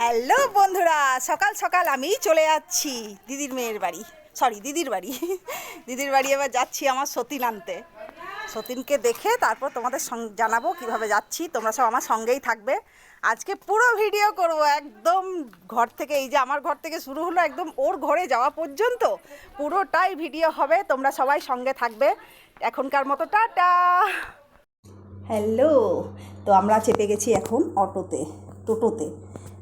Hello বন্ধুরা, সকাল সকাল আমি চলে যাচ্ছি দিদির মেয়ের বাড়ি। সরি দিদির বাড়ি। দিদির বাড়ি এবার যাচ্ছি আমার সতীন আনতে। সতীনকে দেখে তারপর তোমাদের জানাব কীভাবে যাচ্ছি। তোমরা সব আমার সঙ্গেই থাকবে। আজকে পুরো ভিডিও করব একদম ঘর থেকে, এই যে আমার ঘর থেকে শুরু হলো একদম ওর ঘরে যাওয়া পর্যন্ত। পুরোটাই ভিডিও হবে, তোমরা সবাই সঙ্গে থাকবে। এখনকার মতো টাটা। হ্যালো, তো আমরা চেপে গেছি এখন অটোতে, টোটোতে।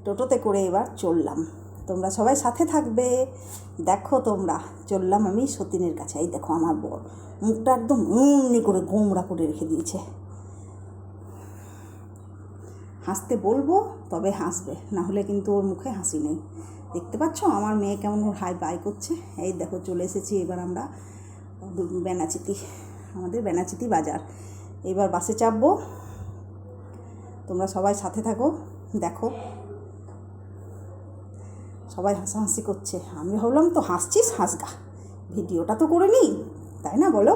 টোটোতে করে এবার চললাম। তোমরা সবাই সাথে থাকবে। দেখো তোমরা। চললাম আমি সতীনের কাছে। এই দেখো আমার বর। মুখটা একদম উমনি করে গোমড়া করে রেখে দিয়েছে। হাসতে বলব, তবে হাসবে। না হলে কিন্তু ওর মুখে হাসি নেই। দেখতে পাচ্ছ? আমার মেয়ে কেমন ওর হাই বাই করছে। এই দেখো, চলে এসেছি এবার আমরা বেনাচিতি, আমাদের বেনাচিতি বাজার। এবার বাসে চাপবো। তোমরা সবাই সাথে থাকো। দেখো সবাই হাসাহাসি করছে। আমি ভাবলাম, তো হাসছিস? হাসগা। ভিডিওটা তো করে নিই, তাই না বলো?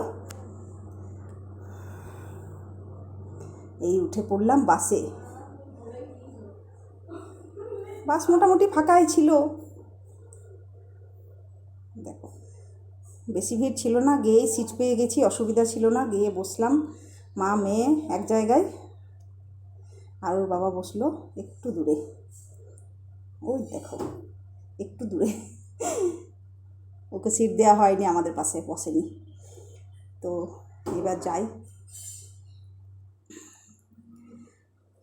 এই উঠে পড়লাম বাসে। বাস মোটামুটি ফাঁকাই ছিল। দেখো, বেশি ভিড় ছিল না, গিয়েই সিট পেয়ে গেছি, অসুবিধা ছিল না, গিয়ে বসলাম। মা, মেয়ে এক জায়গায়, আর ওর বাবা বসল একটু দূরে। ওই দেখো। একটু দূরে। ওকে সিট দেওয়া হয়নি, আমাদের পাশে বসেনি। তো এবার যাই।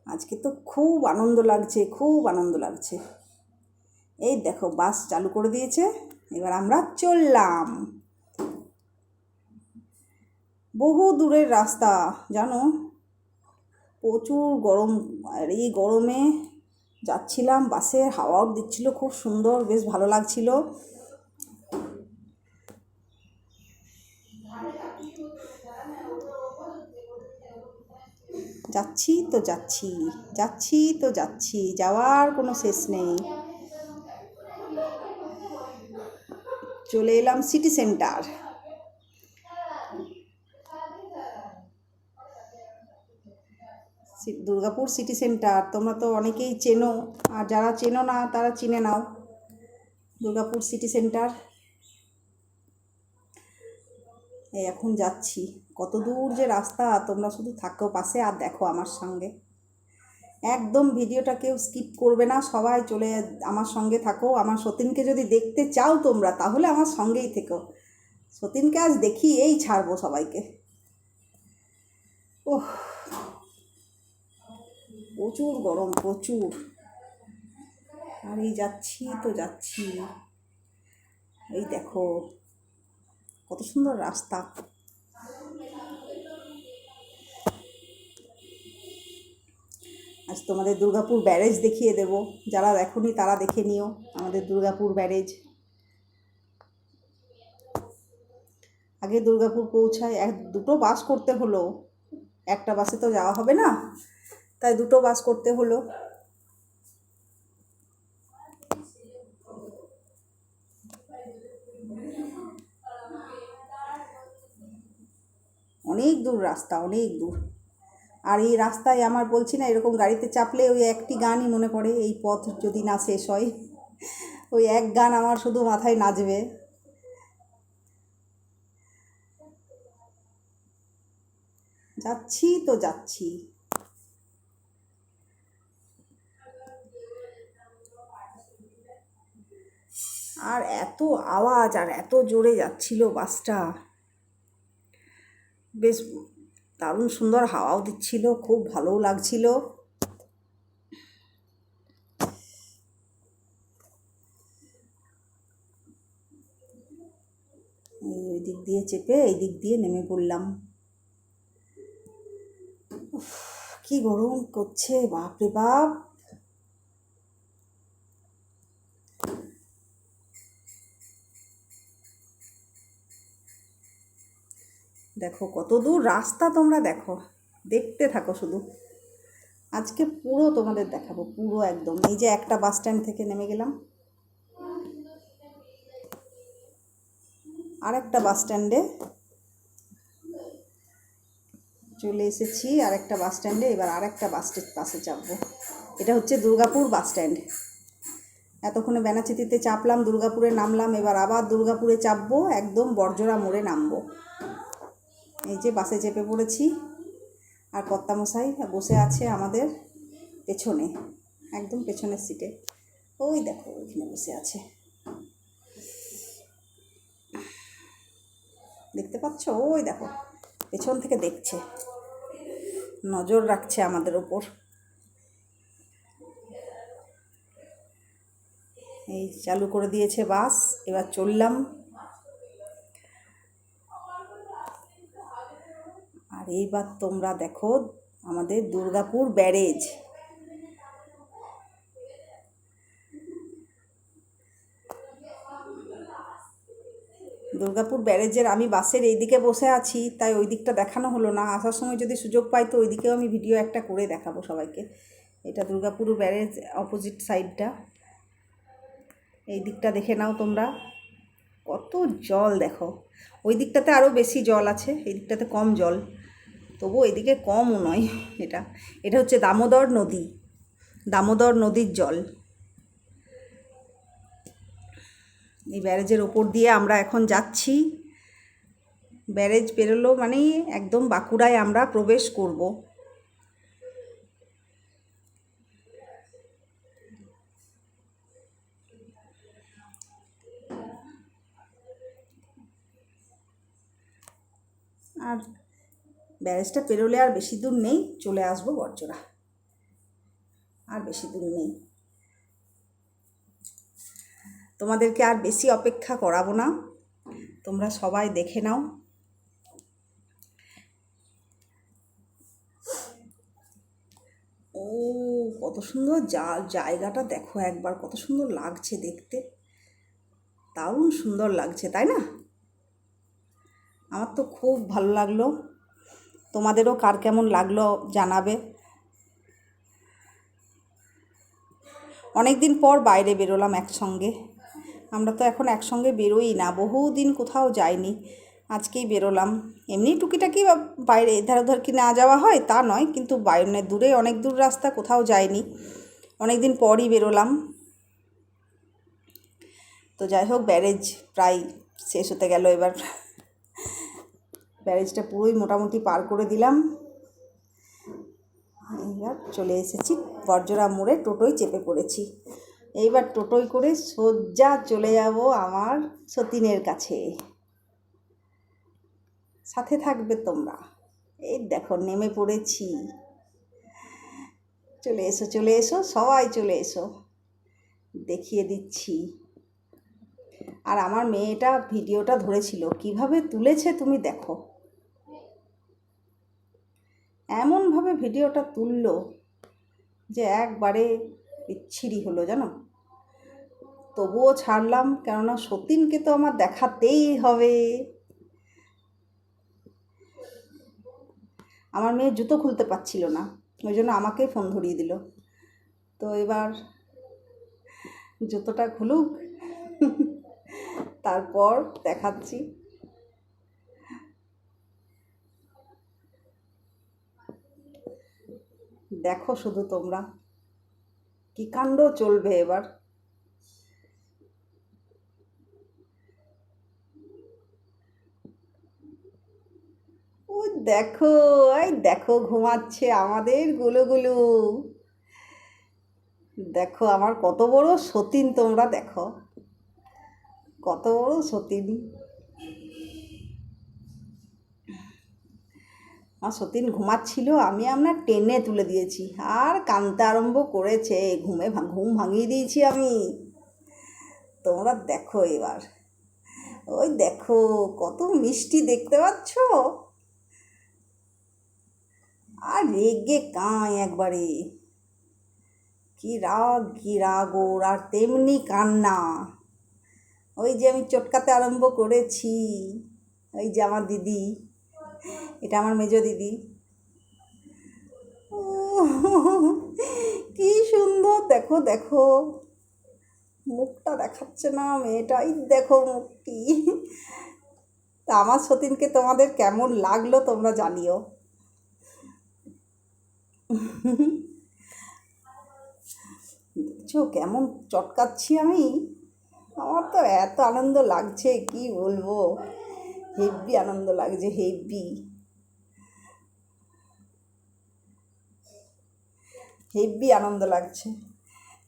আজকে তো খুব আনন্দ লাগছে, খুব আনন্দ লাগছে। এই দেখো, বাস চালু করে দিয়েছে, এবার আমরা চললাম। বহু দূরের রাস্তা, জানো? প্রচুর গরম, আর এই গরমে যাচ্ছিলাম, বাসে হাওয়াও দিচ্ছিল, খুব সুন্দর, বেশ ভালো লাগছিল। যাচ্ছি তো যাচ্ছি যাচ্ছি তো যাচ্ছি, যাওয়ার কোনো শেষ নেই। চলে এলাম city centre Durgapur city centre তোমরা তো অনেকেই চেনো। আর যারা চেনো না, তারা চিনে নাও। দুর্গাপুর সিটি সেন্টার এখন যাচ্ছি। কত দূর যে রাস্তা, তোমরা শুধু থাকো পাশে আর দেখো আমার সঙ্গে। একদম ভিডিওটা কেউ স্কিপ করবে না, সবাই চলে আমার সঙ্গে থাকো। আমার সতীনকে যদি দেখতে চাও তোমরা, তাহলে আমার সঙ্গেই থেকো। সতীনকে আজ দেখি এই ছাড়বো সবাইকে। ওহ। প্রচুর গরম, প্রচুর। এই যাচ্ছি তো যাচ্ছি। এই দেখো, কত সুন্দর রাস্তা। আজ তোমাদের দুর্গাপুর ব্যারেজ দেখিয়ে দেব। যারা দেখোনি তারা দেখে নিও আমাদের দুর্গাপুর ব্যারেজ। আগে দুর্গাপুর পৌঁছায় এক, দুটো বাস করতে হলো। একটা বাসে তো যাওয়া হবে না? তাই দুটো বাস করতে হলো। অনেক দূর রাস্তা, অনেক দূর। আর এই রাস্তায় আমার বলছি না, এরকম গাড়িতে চাপলে ওই একটি গানই মনে পড়ে, এই পথ যদি না শেষ হয়। ওই এক গান আমার শুধু মাথায় নাচবে। যাচ্ছি তো যাচ্ছি। আর এত আওয়াজ আর এত জোরে যাচ্ছিল বাসটা। বেশ দারুণ সুন্দর হাওয়াও দিচ্ছিল, খুব ভালোও লাগছিল। ওই দিক দিয়ে চেপে এই দিক দিয়ে নেমে পড়লাম। কি গরম করছে, বাপরে বাপ। দেখো, কত দূর রাস্তা তোমরা দেখো। দেখতে থাকো শুধু। আজকে পুরো তোমাদের দেখাবো, পুরো একদম। এই যে একটা বাস স্ট্যান্ড থেকে নেমে গেলাম। আর একটা বাস স্ট্যান্ডে চলে এসেছি আর একটা বাস স্ট্যান্ডে এবার আর একটা বাস বাসে চাপবো। এটা হচ্ছে দুর্গাপুর বাস স্ট্যান্ড এতক্ষণে বেনাচিতিতে চাপলাম, দুর্গাপুরে নামলাম। এবার আবার দুর্গাপুরে চাপবো, একদম বর্জরা মোড়ে নামবো। এই যে বাসে চেপে পড়েছি। আর কর্তামশাই বসে আছে আমাদের পেছনে, একদম পেছনের সিটে। ওই দেখো, ওইখানে বসে আছে। দেখতে পাচ্ছ? ওই দেখো, পেছন থেকে দেখছে। নজর রাখছে আমাদের ওপর। এই চালু করে দিয়েছে বাস, এবার চললাম। আর এইবার তোমরা দেখো আমাদের দুর্গাপুর ব্যারেজ। দুর্গাপুর ব্যারেজের আমি বাসের এই দিকে বসে আছি, তাই ওই দিকটা দেখানো হলো না। আসার সময় যদি সুযোগ পাই তো ওই দিকেও আমি ভিডিও একটা করে দেখাবো সবাইকে। এটা দুর্গাপুর ব্যারেজ অপোজিট সাইডটা এই দিকটা দেখে নাও তোমরা। কত জল দেখো। ওই দিকটাতে আরও বেশি জল আছে, এই দিকটাতে কম জল। তবু এদিকে কমও নয় এটা। এটা হচ্ছে দামোদর নদী, দামোদর নদীর জল। এই ব্যারেজের ওপর দিয়ে আমরা এখন যাচ্ছি। ব্যারেজ পেরোলো মানেই একদম বাঁকুড়ায় আমরা প্রবেশ করব। আর ব্যারেজটা পেরোলে আর বেশি দূর নেই, চলে আসব বর্জরা আর বেশি দূর নেই। তোমাদেরকে আর বেশি অপেক্ষা করাবো না। তোমরা সবাই দেখে নাও। ও, কত সুন্দর যা জায়গাটা দেখো একবার, কত সুন্দর লাগছে দেখতে। দারুণ সুন্দর লাগছে, তাই না? আমার তো খুব ভালো লাগল। তোমাদেরও কার কেমন লাগল জানাবে। অনেক দিন পর বাইরে বেরোলাম একসঙ্গে। আমরা তো এখন একসঙ্গে বেরোই না, বহুদিন কোথাও যাইনি, আজকেই বেরোলাম। এমনি টুকিটাকি বাইরে এধার ওধার কি না যাওয়া হয় তা নয়, কিন্তু বাইরে দূরে অনেক দূর রাস্তা কোথাও যাইনি। অনেক দিন পরই বেরোলাম। তো যাই হোক, ব্যারেজ প্রায় শেষ হতে গেল এবার। ব্যারেজটা পুরোই মোটামুটি পার করে দিলাম। এইবার চলে এসেছি বর্জরা মোড়ে টোটোয় চেপে পড়েছি। এইবার টোটোয় করে সোজা চলে যাব আমার সতীনের কাছে। সাথে থাকবে তোমরা। এই দেখো, নেমে পড়েছি। চলে এসো চলে এসো, সবাই চলে এসো। দেখিয়ে দিচ্ছি। আর আমার মেয়েটা ভিডিওটা ধরেছিল। কীভাবে তুলেছে তুমি দেখো। এমনভাবে ভিডিওটা তুললো যে একবারে বিচ্ছিরি হলো, জানো? তবুও ছাড়লাম, কেননা সতীনকে তো আমার দেখাতেই হবে। আমার মেয়ে জুতো খুলতে পারছিল না, ওই জন্য আমাকেই ফোন ধরিয়ে দিল। তো এবার জুতোটা খুলুক, তারপর দেখাচ্ছি। দেখো শুধু তোমরা। কি কাণ্ড চলবে এবার? ওই দেখো, এই দেখো ঘুমাচ্ছে আমাদের গুলোগুলো দেখো আমার কত বড় সতীন তোমরা দেখো। কত বড় সতীন। আমার সতীন ঘুমাচ্ছিল, আমি আপনার টেনে তুলে দিয়েছি। আর কানতে আরম্ভ করেছে, ঘুমে ঘুম ভাঙিয়ে দিয়েছি আমি। তোমরা দেখো এবার। ওই দেখো, কত মিষ্টি দেখতে পাচ্ছ? আর রেগে কাঁয় একবারে। কি রাগ কি রাগ ওর, আর তেমনি কান্না। ওই যে আমি চটকাতে আরম্ভ করেছি, ওই যে আমার দিদি। এটা আমার মেজো দিদি। কি সুন্দর, দেখো দেখো। মুখটা দেখাচ্ছে না মেয়েটাই, দেখো মুখটি। তা আমার সতীনকে তোমাদের কেমন লাগল তোমরা জানিও। দেখছ, কেমন চটকাচ্ছি আমি। আমার তো এত আনন্দ লাগছে, কি বলব। হেব্বি আনন্দ লাগছে হেভি হেভি আনন্দ লাগছে।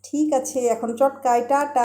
ঠিক আছে এখন চটকায় টাটা।